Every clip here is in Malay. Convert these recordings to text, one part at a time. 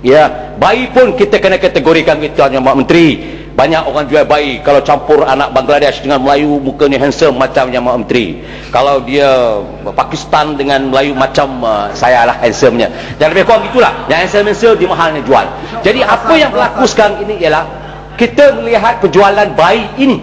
Ya, bayi pun kita kena kategorikan kita hanya Mak Menteri. Banyak orang jual bayi kalau campur anak Bangladesh dengan Melayu mukanya handsome macam yang Mak Menteri. Kalau dia Pakistan dengan Melayu macam uh, saya lah handsome-nya. Dan lebih kurang itulah. Yang handsome-handsome dia mahalnya jual. Jadi apa yang berlaku sekarang ini ialah kita melihat penjualan bayi ini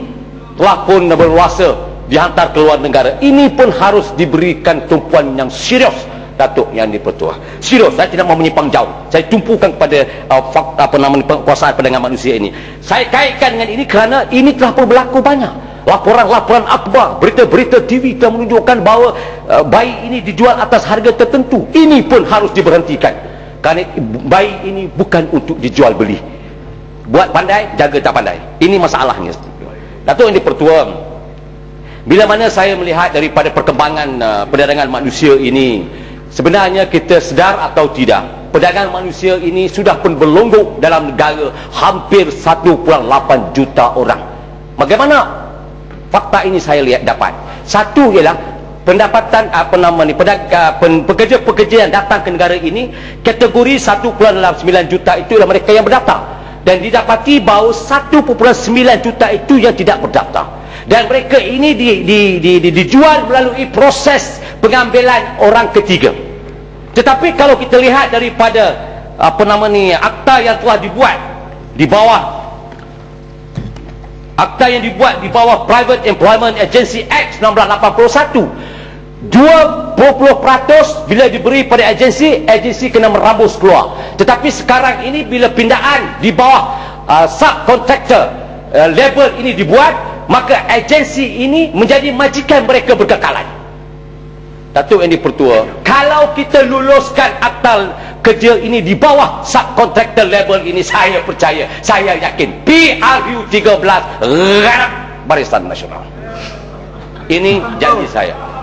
telah pun berluasa dihantar ke luar negara. Ini pun harus diberikan tumpuan yang serius Datuk yang dipertua. Serius, saya tidak mau menyimpang jauh. Saya tumpukan kepada uh, fakta apa nama penguasaan pandangan manusia ini. Saya kaitkan dengan ini kerana ini telah pun berlaku banyak. Laporan-laporan akhbar, berita-berita TV telah menunjukkan bahawa uh, bayi ini dijual atas harga tertentu. Ini pun harus diberhentikan. Kerana bayi ini bukan untuk dijual beli. Buat pandai, jaga tak pandai. Ini masalahnya. Datuk yang dipertua, bila mana saya melihat daripada perkembangan uh, perdagangan manusia ini, sebenarnya kita sedar atau tidak perdagangan manusia ini sudah pun berlonggok dalam negara hampir 1.8 juta orang. Bagaimana? Fakta ini saya lihat dapat. Satu ialah pendapatan apa nama ni pekerja-pekerja yang datang ke negara ini kategori 1.9 juta itu adalah mereka yang berdaftar dan didapati bahawa 1.9 juta itu yang tidak berdaftar. Dan mereka ini di, di, di, di, dijual melalui proses pengambilan orang ketiga. Tetapi kalau kita lihat daripada apa nama ni akta yang telah dibuat di bawah akta yang dibuat di bawah Private Employment Agency Act 1981 20% bila diberi pada agensi agensi kena merambus keluar. Tetapi sekarang ini bila pindaan di bawah uh, subcontractor uh, label ini dibuat maka agensi ini menjadi majikan mereka berkekalan. Datuk yang dipertua kalau kita luluskan akta kerja ini di bawah subcontractor level ini saya percaya saya yakin PRU 13 garap barisan nasional. Ini janji saya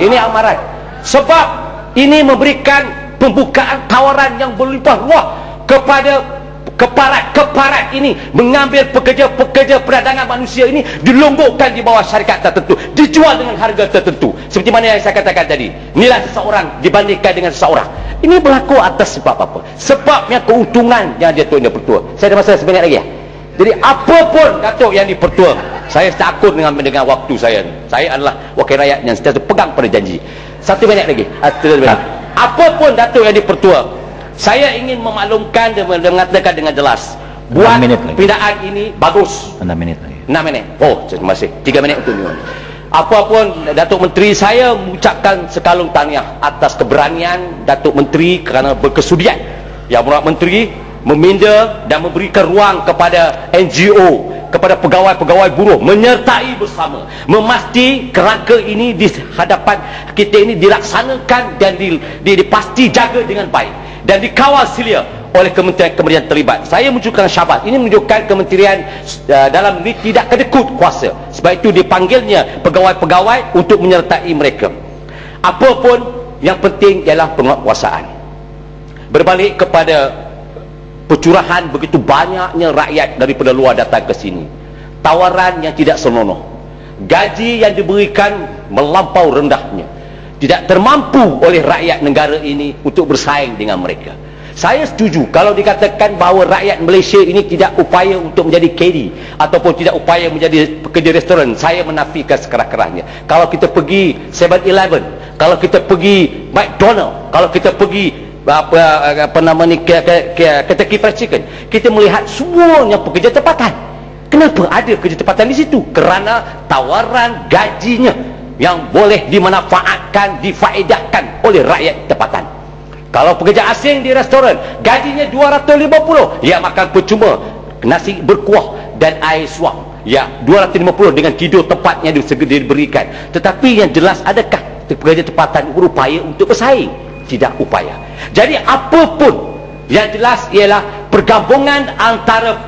ini amaran. Sebab ini memberikan pembukaan tawaran yang berlimpah ruah kepada keparat-keparat ini mengambil pekerja-pekerja perdagangan manusia ini dilonggokkan di bawah syarikat tertentu dijual dengan harga tertentu. Seperti mana yang saya katakan tadi nilai seseorang dibandingkan dengan seseorang. Ini berlaku atas sebab apa? Sebabnya keuntungan yang dia tuan dia pertua. Saya ada masa sebanyak lagi ya? Jadi apapun Datuk yang dipertua saya takut dengan mendengar waktu saya saya adalah wakil rakyat yang setiap pegang pada janji. Satu minit lagi. Apapun Datuk yang dipertua saya ingin memaklumkan dan mengatakan dengan jelas. Buat pindaan ini bagus. 6 minit lagi. 6 minit. Oh terima kasih. 3 minit. Untuk ni apapun Datuk Menteri saya mengucapkan sekalung tahniah atas keberanian Datuk Menteri kerana berkesudian. Yang Murat Menteri meminda dan memberikan ruang kepada NGO kepada pegawai-pegawai buruh menyertai bersama memasti kerangka ini di hadapan kita ini dilaksanakan dan dipasti jaga dengan baik dan dikawal silia oleh kementerian-kementerian terlibat. Saya menunjukkan syabat. Ini menunjukkan kementerian uh, dalam negeri tidak kedekut kuasa. Sebab itu dipanggilnya pegawai-pegawai untuk menyertai mereka. Apapun yang penting ialah penguasaan. Berbalik kepada percurahan begitu banyaknya rakyat daripada luar datang ke sini. Tawaran yang tidak senonoh. Gaji yang diberikan melampau rendahnya tidak termampu oleh rakyat negara ini untuk bersaing dengan mereka saya setuju kalau dikatakan bahawa rakyat Malaysia ini tidak upaya untuk menjadi KD ataupun tidak upaya menjadi pekerja restoran saya menafikan sekerah-kerahnya kalau kita pergi 7-Eleven kalau kita pergi McDonald kalau kita pergi apa, apa nama ni Fried Chicken kita melihat semuanya pekerja tempatan kenapa ada kerja tempatan di situ kerana tawaran gajinya yang boleh dimanfaatkan, difaedahkan oleh rakyat tempatan. Kalau pekerja asing di restoran, gajinya 250, ya makan percuma nasi berkuah dan air suam. Ya, 250 dengan tidur tempatnya diberikan. Tetapi yang jelas adakah pekerja tempatan berupaya untuk bersaing? Tidak upaya. Jadi apapun yang jelas ialah pergabungan antara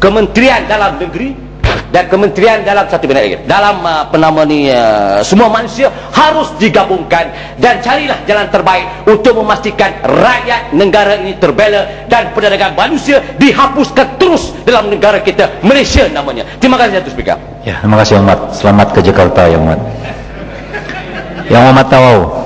kementerian dalam negeri dan kementerian dalam satu bina lagi dalam uh, apa nama ni uh, semua manusia harus digabungkan dan carilah jalan terbaik untuk memastikan rakyat negara ini terbela dan perdagangan manusia dihapuskan terus dalam negara kita Malaysia namanya. Terima kasih Datuk Speaker. Ya terima kasih Ahmad. Selamat ke Jakarta ya Ahmad. Yang Ahmad tahu